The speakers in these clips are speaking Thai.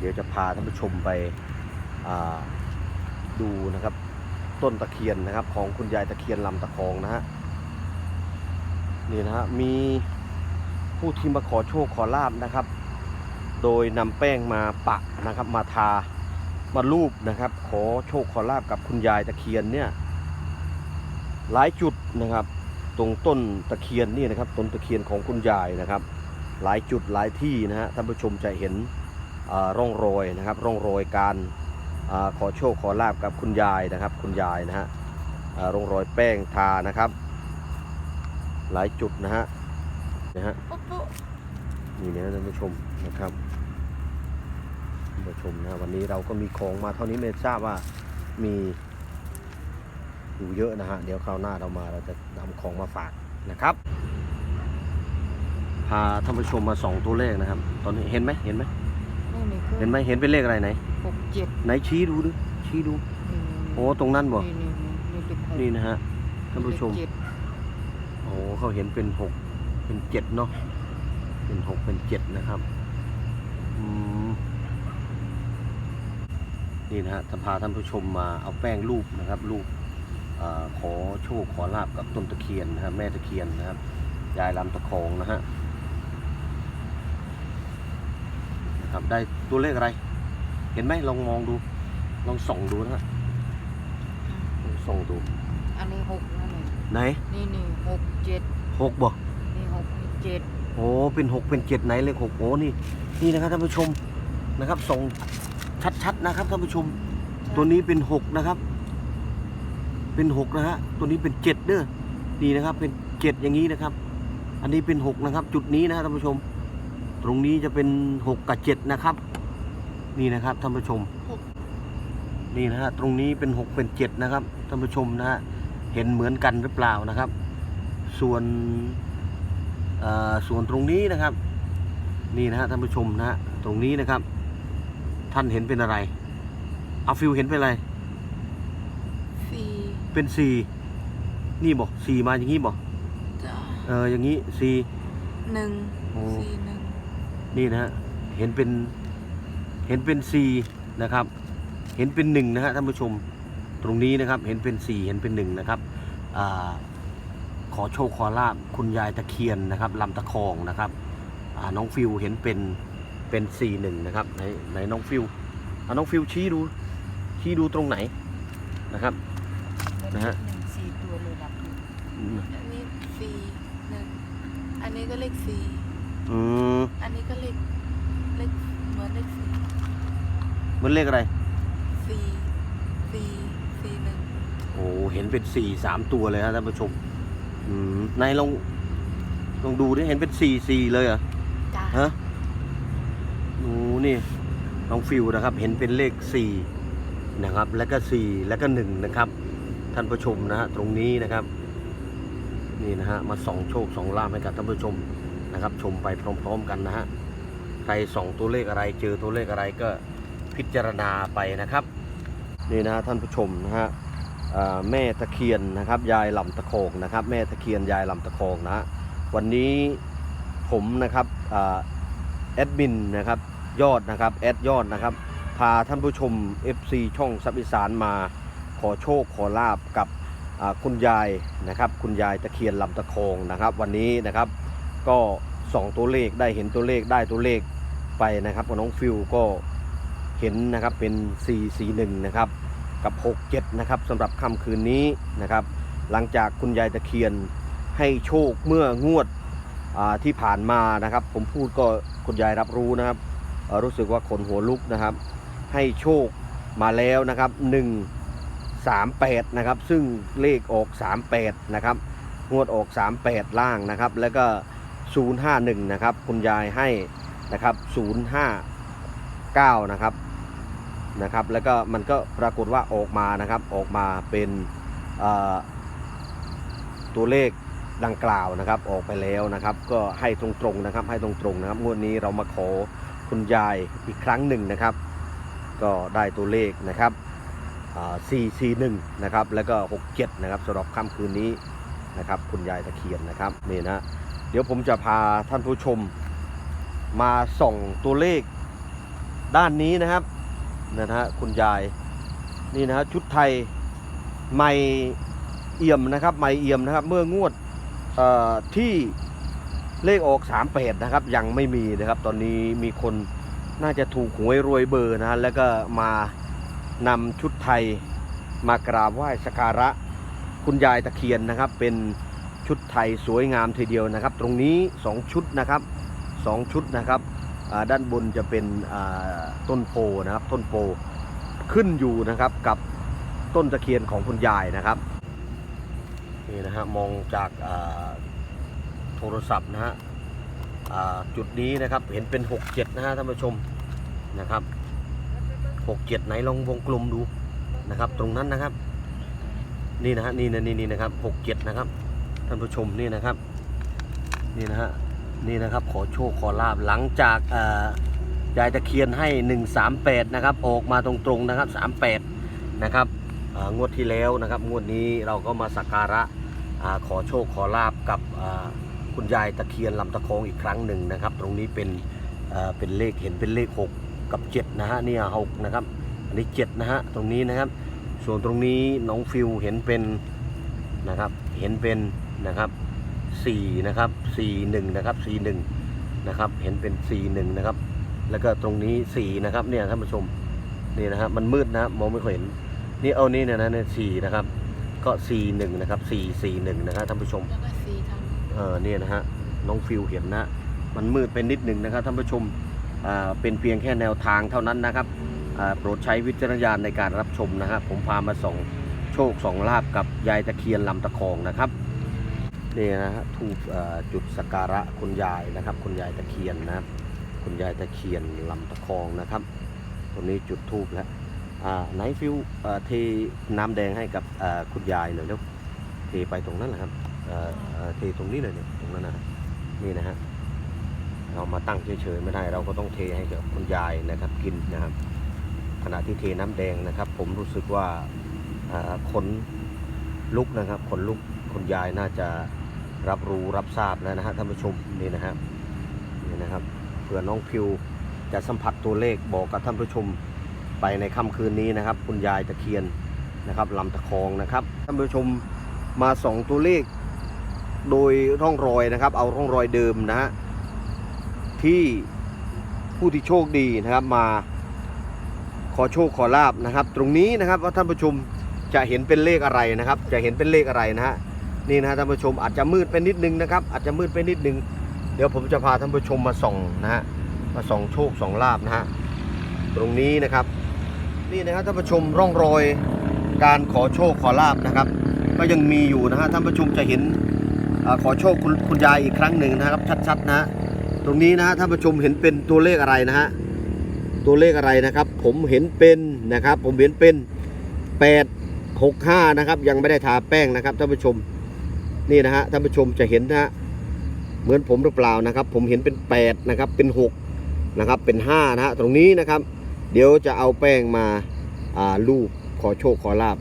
เดี๋ยวจะพาท่านผู้ชมไปดูนะครับ ต้นตะเคียนนะครับ ของคุณยายตะเคียนลำตะคองนะฮะนี่นะฮะมีผู้ที่มาขอโชคขอลาบนะครับ โดยนำแป้งมาปะนะครับ มาทามารูปนะครับ ขอโชคขอลาบกับคุณยายตะเคียนเนี่ยหลายจุดนะครับ ตรงต้นตะเคียนนี่นะครับต้นตะเคียนของคุณยายนะครับ หลายจุดหลายที่นะฮะท่านผู้ชมจะเห็น ร่องรอยนะครับร่องรอยการอาขอโชคขอลาบกับคุณยายนะครับ คุณยายนะฮะอ่าร่องรอยแป้งทานะครับ หลายจุดนะฮะนะฮะปุ๊บปุ๊บนี่นะท่านผู้ชมนะครับท่านผู้ชมนะวันนี้เราก็มีของมาเท่านี้ไม่ทราบว่ามีอยู่เยอะนะฮะเดี๋ยวคราวหน้าเรามาเราจะนำของมาฝากนะครับพาท่านผู้ชมมาส่องตัวเลขนะครับ ตอนนี้เห็นไหมเห็นไหม นี่นี่คือเห็นไหมเห็นเป็นเลขอะไรไหนหกเจ็ดไหนชี้ดูดิชี้ดูนี่โอ้ตรงนั้นบ่นี่นี่นี่นี่เป็นหกนี่นะฮะท่านผู้ชมเลขเจ็ดโอ้เขาเห็นเป็นหกเป็นเจ็ดเนาะเป็นหกเป็นเจ็ดนะครับอืมนี่นะฮะจะพาท่านผู้ชมมาเอาแป้งรูปนะครับรูปอาขอโชคขอลาบกับต้นตะเคียนนะครับแม่ตะเคียนนะครับยายลำตะคองนะฮะนะ ครับได้ตัวเลขอะไร เห็นไหมลองมองดู ลองส่องดูนะฮะลองส่องดู อันนี้หกนั่นเองไหนนี่นี่หกเจ็ดหกบ่นี่หกนี่เจ็ดโอ้เป็นหกเป็นเจ็ดไหนเลขหกโอ้นี่นี่นะครับท่านผู้ชมนะครับส่งชัดๆนะครับท่านผู้ชม ตัวนี้เป็นหกนะครับ เป็นหกนะฮะตัวนี้เป็นเจ็ดเด้อนี่นะครับ เป็นเจ็ดอย่างนี้นะครับ อันนี้เป็นหกนะครับ จุดนี้นะฮะท่านผู้ชม ตรงนี้จะเป็นหกกับเจ็ดนะครับ นี่นะครับท่านผู้ชม นี่นะฮะตรงนี้เป็นหกเป็นเจ็ดนะครับท่านผู้ชมนะฮะเห็นเหมือนกันหรือเปล่านะครับ ส่วนเอ่อส่วนตรงนี้นะครับ นี่นะฮะท่านผู้ชมนะฮะตรงนี้นะครับ ท่านเห็นเป็นอะไรเอาฟิวเห็นเป็นอะไรสี่เป็นสี่นี่บอกสี่มาอย่างนี้บอกจ้าเอออย่างนี้สี่หนึ่งโอ้สี่หนึ่ง นี่นะฮะเห็นเป็นเห็นเป็นสี่นะครับ เห็นเป็นหนึ่งนะฮะท่านผู้ชมตรงนี้นะครับเห็นเป็นสี่เห็นเป็นหนึ่งนะครับอ่าขอโชคขอลาบคุณยายตะเคียนนะครับลำตะคองนะครับอ่าน้องฟิวเห็นเป็นเป็นสี่หนึ่งนะครับไหนไหนน้องฟิวเอาน้องฟิวชี้ดูชี้ดูตรงไหนนะครับนะฮะหนึ่งสี่ตัวเลยรับอืมอันนี้สี่หนึ่งอันนี้ก็เลขสี่ อืมอันนี้ก็เลขเลขเหมือนเลขสี่มันเลขอะไร สี่สี่สี่หนึ่งโอ้เห็นเป็นสี่สามตัวเลยฮะท่านผู้ชม อืมไหนลองลองดูดิเห็นเป็นสี่สี่เลยเหรอ จ้าฮะโอ้นี่น้องฟิวนะครับ เห็นเป็นเลขสี่นะครับ แล้วก็สี่แล้วก็หนึ่งนะครับ ท่านผู้ชมนะฮะ ตรงนี้นะครับ นี่นะฮะ มาส่องโชคส่องลาภให้กับท่านผู้ชม นะครับ ชมไปพร้อม ๆ กันนะฮะใครส่องตัวเลขอะไรเจอตัวเลขอะไรก็พิจารณาไปนะครับนี่นะท่านผู้ชมนะฮะแม่ตะเคียนนะครับ ยายลำตะโคงนะครับ แม่ตะเคียนยายลำตะโคงนะฮะวันนี้ผมนะครับแอดมินนะครับยอดนะครับแอดยอดนะครับ พาท่านผู้ชม FC ช่องซับอีสานมาขอโชคขอลาบกับคุณยายนะครับ คุณยายตะเคียนลำตะโคงนะครับ วันนี้นะครับ ก็ส่องตัวเลขได้เห็นตัวเลขได้ตัวเลขไปนะครับน้องฟิวก็เห็นนะครับเป็น 441 นะครับ กับ 67 นะครับสำหรับค่ำคืนนี้นะครับ หลังจากคุณยายตะเคียนให้โชคเมื่องวดที่ผ่านมานะครับ ผมพูดก็คุณยายรับรู้นะครับ รู้สึกว่าขนหัวลุกนะครับ ให้โชคมาแล้วนะครับ 1 38 นะครับ ซึ่งเลขออก 38 นะครับ งวดออก 38 ล่างนะครับ แล้วก็ 051 นะครับ คุณยายให้นะครับ 059 นะครับนะครับ แล้วก็มันก็ปรากฏว่าออกมานะครับออกมาเป็นตัวเลขดังกล่าวนะครับ ออกไปแล้วนะครับ ก็ให้ตรงๆนะครับ ให้ตรงๆนะครับงวดนี้เรามาขอคุณยายอีกครั้งหนึ่งนะครับ ก็ได้ตัวเลขนะครับ441 นะครับ แล้วก็ 67 นะครับสำหรับค่ำคืนนี้นะครับ คุณยายตะเคียนนะครับนี่นะ เดี๋ยวผมจะพาท่านผู้ชม มาส่องตัวเลขด้านนี้นะครับนะฮะคุณยายนี่นะฮะชุดไทยไม่เอี่ยมนะครับไม่เอี่ยมนะครับ เมื่องวดที่เลขออก3 8นะครับ ยังไม่มีนะครับ ตอนนี้มีคนน่าจะถูกหวยรวยเบอร์นะฮะแล้วก็มานำชุดไทยมากราบไหว้สกการะคุณยายตะเคียนนะครับเป็น ชุดไทยสวยงามทีเดียวนะครับ ตรงนี้ 2 ชุดนะครับสองชุดนะครับด้านบนจะเป็นต้นโพนะครับ ต้นโพขึ้นอยู่นะครับกับต้นตะเคียนของคุณยายนะครับนี่นะฮะมองจากาโทรศัพท์นะฮะจุดนี้นะครับเห็นเป็น 67 นะฮะท่านผู้ชมนะครับ67 ไหนลองวงกลมดูนะครับ ตรงนั้นนะครับ นี่นะฮะนี่นะนี่นี่นะครับ 67 นะครับ ท่านผู้ชมนี่นะครับนี่นะฮะนี่นะครับขอโชคขอลาบหลังจากยายตะเคียนให้ 138 นะครับ ออกมาตรงๆนะครับ 38 นะครับงวดที่แล้วนะครับ งวดนี้เราก็มาสักการะอขอโชคขอลาบกับคุณยายตะเคียนลำตะคองอีกครั้งหนึ่งนะครับ ตรงนี้เป็นเป็นเลขเห็นเป็นเลข 6 กับ 7 นะฮะนี่หกนะครับ อันนี้ 7 นะฮะตรงนี้นะครับ ส่วนตรงนี้น้องฟิวเห็นเป็นนะครับเห็นเป็น นะครับ4นะครับ41นะครับ41นะครับเห็นเป็น 41นะครับแล้วก็ตรงนี้4นะครับเนี่ยท่านผู้ชมนี่นะครับมันมืดนะมองไม่ค่อยเห็นนี่เอานี่เนี่ยนะเนี่ยสี่นะครับก็41นะครับ441นะครับท่านผู้ชมแล้วก็สีทางเออเนี่ยนะฮะน้องฟิวเห็นนะมันมืดเป็นนิดหนึ่งนะครับท่านผู้ชมอ่าเป็นเพียงแค่แนวทางเท่านั้นนะครับอ่าโปรดใช้วิจารณญาณในการรับชมนะฮะผมพามาส่องโชคสองลาบกับยายตะเคียนลำตะคองนะครับ นี่นะฮะทูบจุดสักการะคุณยายนะครับ คุณยายตะเคียนนะครับ คุณยายตะเคียนลำตะคองนะครับตรงนี้จุดทูบแล้วไนฟิวเทน้ำแดงให้กับคุณยายหน่อยแล้วเทไปตรงนั้นแหละครับเทตรงนี้เลยเนี่ยตรงนั้นนะนี่นะฮะเรามาตั้งเฉยๆไม่ได้ เราก็ต้องเทให้กับคุณยายนะครับกินนะครับ ขณะที่เทน้ำแดงนะครับ ผมรู้สึกว่าอ่าขนลุกนะครับขนลุกคุณยายน่าจะ รับรู้รับทราบแล้วนะฮะท่านผู้ชมนี่นะครับนี่นะครับเผื่อน้องพิวจะสัมผัสตัวเลขบอกกับท่านผู้ชมไปในค่ำคืนนี้นะครับ คุณยายตะเคียนนะครับลำตะคองนะครับท่านผู้ชมมาสองตัวเลข โดยร่องรอยนะครับ เอาร่องรอยเดิมนะฮะที่ผู้ที่โชคดีนะครับมาขอโชคขอลาบนะครับ ตรงนี้นะครับว่าท่านผู้ชมจะเห็นเป็นเลขอะไรนะครับ จะเห็นเป็นเลขอะไรนะฮะ นี่นะท่านผู้ชมอาจจะมืดไปนิดนึงนะครับ อาจจะมืดไปนิดนึง เดี๋ยวผมจะพาท่านผู้ชมมาส่องนะฮะมาส่องโชคส่องลาบนะฮะตรงนี้นะครับ นี่นะครับท่านผู้ชมร่องรอยการขอโชคขอลาบนะครับ ก็ยังมีอยู่นะฮะท่านผู้ชมจะเห็นอขอโชคคุณคุณยายอีกครั้งหนึ่งนะครับ ชัดๆนะฮะตรงนี้นะฮะท่านผู้ชมเห็นเป็นตัวเลขอะไรนะฮะตัวเลขอะไรนะครับ ผมเห็นเป็นนะครับ ผมเห็นเป็น 8 6 5 นะครับ ยังไม่ได้ทาแป้งนะครับท่านผู้ชม นี่นะฮะท่านผู้ชมจะเห็นนะฮะเหมือนผมหรือเปล่านะครับ ผมเห็นเป็น 8 นะครับ เป็น 6 นะครับ เป็น 5 นะฮะตรงนี้นะครับ เดี๋ยวจะเอาแป้งมาอ่าลูบขอโชคขอลาบ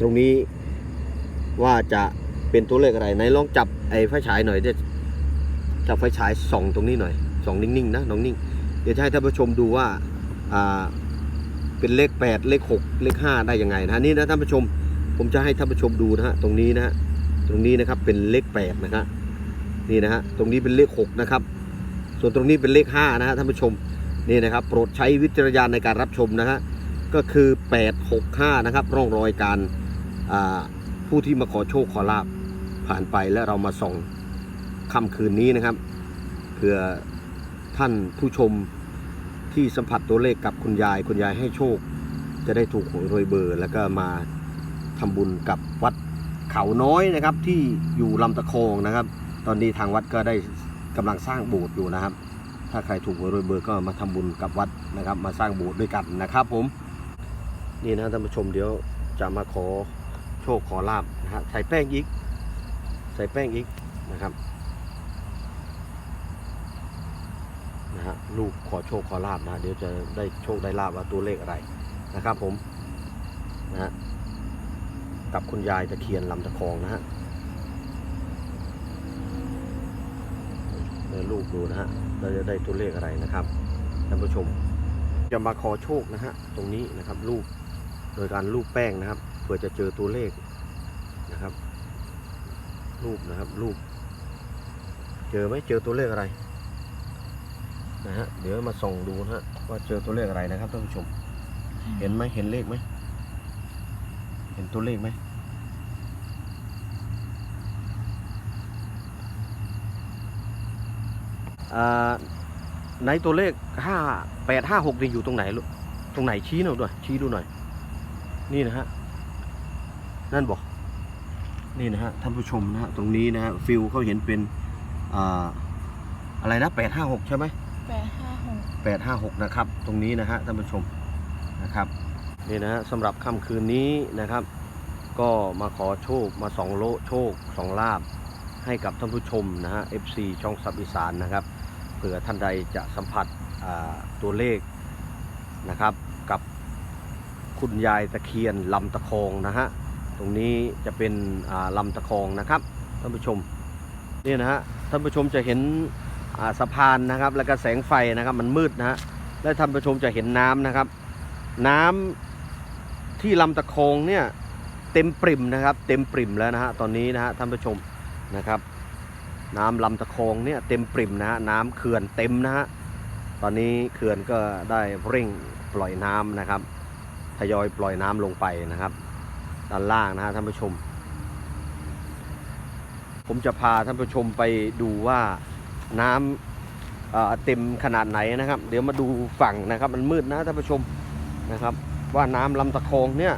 ตรงนี้ว่าจะเป็นตัวเลขอะไรไหนลองจับไอ้ไฟฉายหน่อยเดี๋ยวจับไฟฉายส่องตรงนี้หน่อยส่องนิ่งๆนะน้องนิ่งเดี๋ยวจะให้ท่านผู้ชมดูว่าอ่าเป็นเลข 8 เลข 6 เลข 5 ได้ยังไงนะนี่นะท่านผู้ชม ผมจะให้ท่านผู้ชมดูนะฮะตรงนี้นะฮะตรงนี้นะครับเป็นเลข8นะครับนี่นะฮะตรงนี้เป็นเลข6นะครับ ส่วนตรงนี้เป็นเลข5นะฮะท่านผู้ชมนี่นะครับ โปรดใช้วิจารณญาณในการรับชมนะฮะก็คือ865นะครับ ร่องรอยการผู้ที่มาขอโชคขอลาบผ่านไปและเรามาส่องค่ำคืนนี้นะครับเพื่อท่านผู้ชมที่สัมผัสตัวเลขกับคุณยาย คุณยายให้โชค จะได้ถูกหวยรวยเบอร์ แล้วก็มา ทำบุญกับวัดเขาน้อยนะครับ ที่อยู่ลำตะคองนะครับ ตอนนี้ทางวัดก็ได้กำลังสร้างโบสถ์อยู่นะครับ ถ้าใครถูกหวยรวยเบอร์ก็มาทำบุญกับวัดนะครับ มาสร้างโบสถ์ด้วยกันนะครับ ผมนี่นะท่านผู้ชมเดี๋ยวจะมาขอโชคขอลาบนะฮะใส่แป้งอีก ใส่แป้งอีกนะครับนะฮะลูกขอโชคขอลาบนะฮะเดี๋ยวจะได้โชคได้ลาบว่าตัวเลขอะไรนะครับผมนะฮะ กับคุณยายตะเคียนลำตะคองนะฮะเดี๋ยวลูกดูนะฮะเราจะได้ตัวเลขอะไรนะครับท่านผู้ชม จะมาขอโชคนะฮะตรงนี้นะครับรูปโดยการรูปแป้งนะครับเพื่อจะเจอตัวเลขนะครับ รูปนะครับรูป เจอไหมเจอตัวเลขอะไรนะฮะเดี๋ยวมาส่องดูนะฮะว่าเจอตัวเลขอะไรนะครับท่านผู้ชม เห็นไหมเห็นเลขไหม เห็นตัวเลขไหมอ่าในตัวเลขห้าแปดห้าหกนี่อยู่ตรงไหนลูกตรงไหนชี้หน่อยด้วยชี้ดูหน่อย นี่นะฮะ นั่นบอก นี่นะฮะท่านผู้ชมนะฮะตรงนี้นะฮะฟิลเขาเห็นเป็นอ่าอะไรนะแปดห้าหกใช่ไหมแปดห้าหกแปดห้าหกนะครับ ตรงนี้นะฮะท่านผู้ชมนะครับ นี่นะฮะสำหรับค่ำคืนนี้นะครับ ก็มาขอโชคมาสองโลโชคสองลาบให้กับท่านผู้ชมนะฮะ FC ช่องสับอีสานนะครับเผื่อท่านใดจะสัมผัสตัวเลขนะครับ กับคุณยายตะเคียนลำตะคองนะฮะตรงนี้จะเป็นลำตะคองนะครับท่านผู้ชมนี่นะฮะท่านผู้ชมจะเห็นสะพานนะครับ แล้วก็แสงไฟนะครับมันมืดนะฮะและท่านผู้ชมจะเห็นน้ำนะครับ น้ำ ที่ลำตะคองเนี่ยเต็มปริ่มนะครับ เต็มปริ่มแล้วนะฮะตอนนี้นะฮะท่านผู้ชมนะครับ น้ำลำตะคองเนี่ยเต็มปริ่มนะฮะน้ำเขื่อนเต็มนะฮะตอนนี้เขื่อนก็ได้เร่งปล่อยน้ำนะครับทยอยปล่อยน้ำลงไปนะครับ ด้านล่างนะฮะท่านผู้ชม ผมจะพาท่านผู้ชมไปดูว่าน้ำเต็มขนาดไหนนะครับ เดี๋ยวมาดูฝั่งนะครับ มันมืดนะท่านผู้ชมนะครับ ว่าน้ำลำตะคองเนี่ย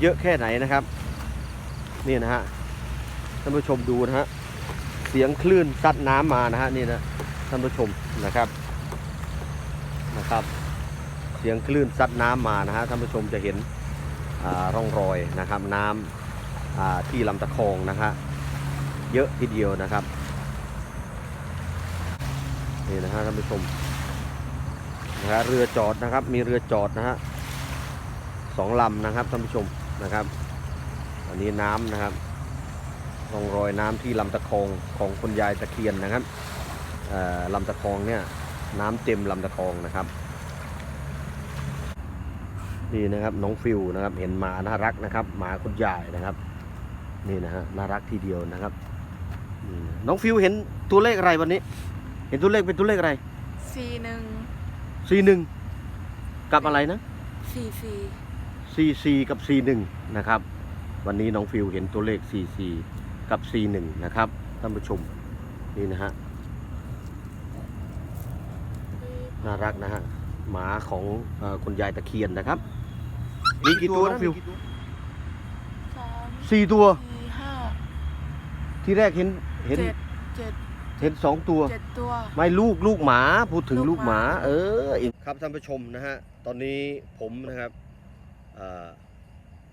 เยอะแค่ไหนนะครับนี่นะฮะท่านผู้ชมดูนะฮะเสียงคลื่นซัดน้ำมานะฮะนี่นะท่านผู้ชมนะครับนะครับ เสียงคลื่นซัดน้ำมานะฮะท่านผู้ชมจะเห็นร่องรอยนะครับน้ำอ่าที่ลำตะคองนะฮะเยอะทีเดียวนะครับนี่นะฮะท่านผู้ชม นะฮะเรือจอดนะครับ มีเรือจอดนะฮะสองลำนะครับท่านผู้ชมนะครับอันนี้น้ำนะครับร่องรอยน้ำที่ลำตะคองของคุณยายตะเคียนนะครับเอ่อลำตะคองเนี่ยน้ำเต็มลำตะคองนะครับนี่นะครับน้องฟิวนะครับเห็นหมาน่ารักนะครับหมาคุณยายนะครับนี่นะฮะน่ารักทีเดียวนะครับน้องฟิวเห็นตัวเลขอะไรวันนี้ เห็นตัวเลขเป็นตัวเลขอะไรสี่หนึ่ง สี่หนึ่งกับอะไรนะสี่สี่สี่สี่กับสี่หนึ่งนะครับ วันนี้น้องฟิวเห็นตัวเลขสี่สี่กับสี่หนึ่งนะครับท่านผู้ชมนี่นะฮะน่ารักนะฮะหมาของเออคุณยายตะเคียนนะครับ มีกี่ตัวน้องฟิวสามสี่ตัวสี่ห้าที่แรกเห็นเห็นเจ็ด เจ็ดเห็นสองตัว เจ็ดตัว ไม่ลูกลูกหมาพูดถึงลูลูกกหหมา มา เอออีกครับท่านผู้ชมนะฮะตอนนี้ผมนะครับเอ่อ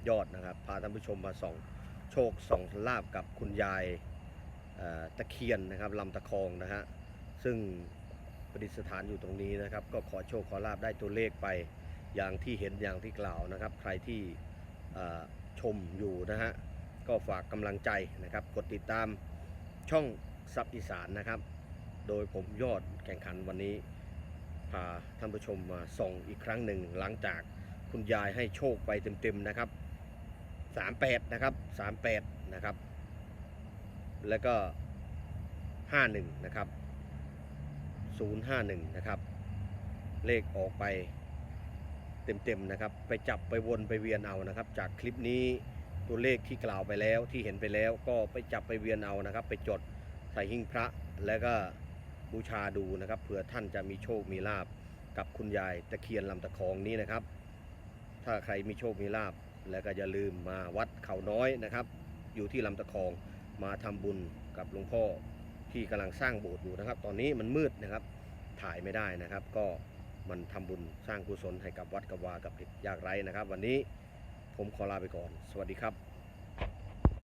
ยอดนะครับ พาท่านผู้ชมมาส่องโชคส่องลาบกับคุณยายเอ่อตะเคียนนะครับลำตะคองนะฮะซึ่งประดิษฐานอยู่ตรงนี้นะครับ ก็ขอโชคขอลาบได้ตัวเลขไปอย่างที่เห็นอย่างที่กล่าวนะครับ ใครที่เอ่อชมอยู่นะฮะก็ฝากกำลังใจนะครับ กดติดตามช่อง ซับอีสานนะครับ โดยผมยอดแข่งขันวันนี้ พาท่านผู้ชมมาส่องอีกครั้งหนึ่ง หลังจากคุณยายให้โชคไปเต็มๆนะครับ 38 นะครับ 38 นะครับ แล้วก็ 51 นะครับ 051 นะครับ เลขออกไปเต็มๆนะครับ ไปจับไปวนไปเวียนเอานะครับ จากคลิปนี้ตัวเลขที่กล่าวไปแล้วที่เห็นไปแล้วก็ไปจับไปเวียนเอานะครับ ไปจด ใส่หิ้งพระแล้วก็บูชาดูนะครับเผื่อท่านจะมีโชคมีลาบกับคุณยายตะเคียนลำตะคองนี้นะครับ ถ้าใครมีโชคมีลาบแล้วก็อย่าลืมมาวัดเขาน้อยนะครับ อยู่ที่ลำตะคองมาทำบุญกับหลวงพ่อที่กำลังสร้างโบสถ์อยู่นะครับ ตอนนี้มันมืดนะครับถ่ายไม่ได้นะครับ ก็มันทำบุญสร้างกุศลให้กับวัดกับวากับเด็กยากไร้นะครับ วันนี้ผมขอลาไปก่อน สวัสดีครับ